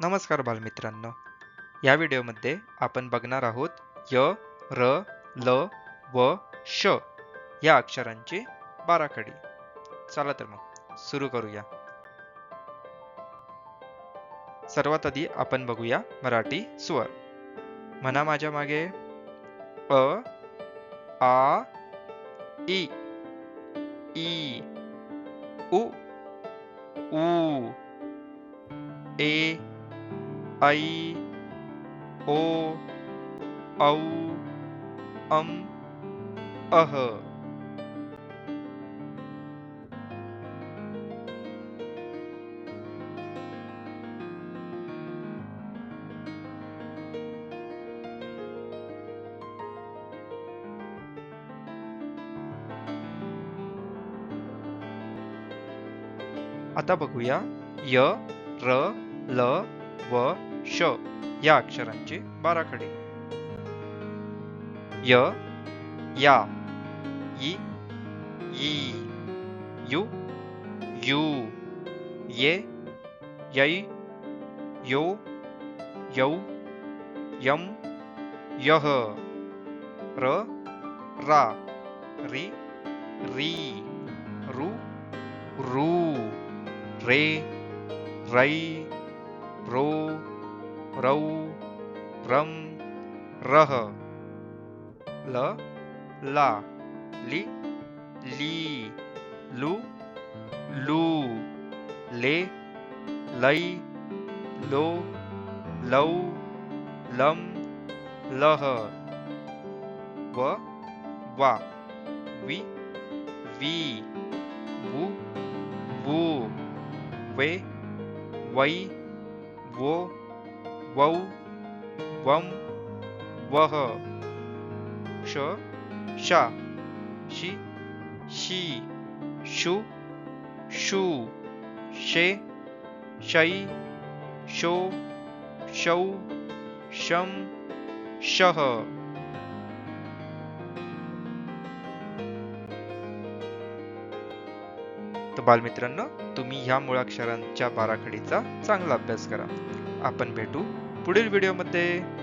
नमस्कार बालमित्रांनो. या व्हिडिओमध्ये आपण बघणार आहोत य र ल व श या अक्षरांची बाराखडी. चला तर मग सुरू करूया. सर्वात आधी आपण बघूया मराठी स्वर. म्हणा माझ्या मागे. अ आ इ ई उ ऊ ए ऐ ओ औ अम अह. आता बघूया य र ल व श या अक्षरांची बाराखडी. य या इ ई यु यू ये यै यो यौ यम यह र रा रि री रु रू रे रै रो रौ रम रह ल ला लि ली लु लू ले लै लो लौ लम लह व वा वि वी वु वू वे वै वो वौ वम वह श शा शि शी शु शू शे शै शो शौ शं। शह तर बालमित्रांनो तुम्ही ह्या मुळाक्षरांच्या बाराखडीचा चांगला अभ्यास करा. आपण भेटू पुढील व्हिडिओमध्ये.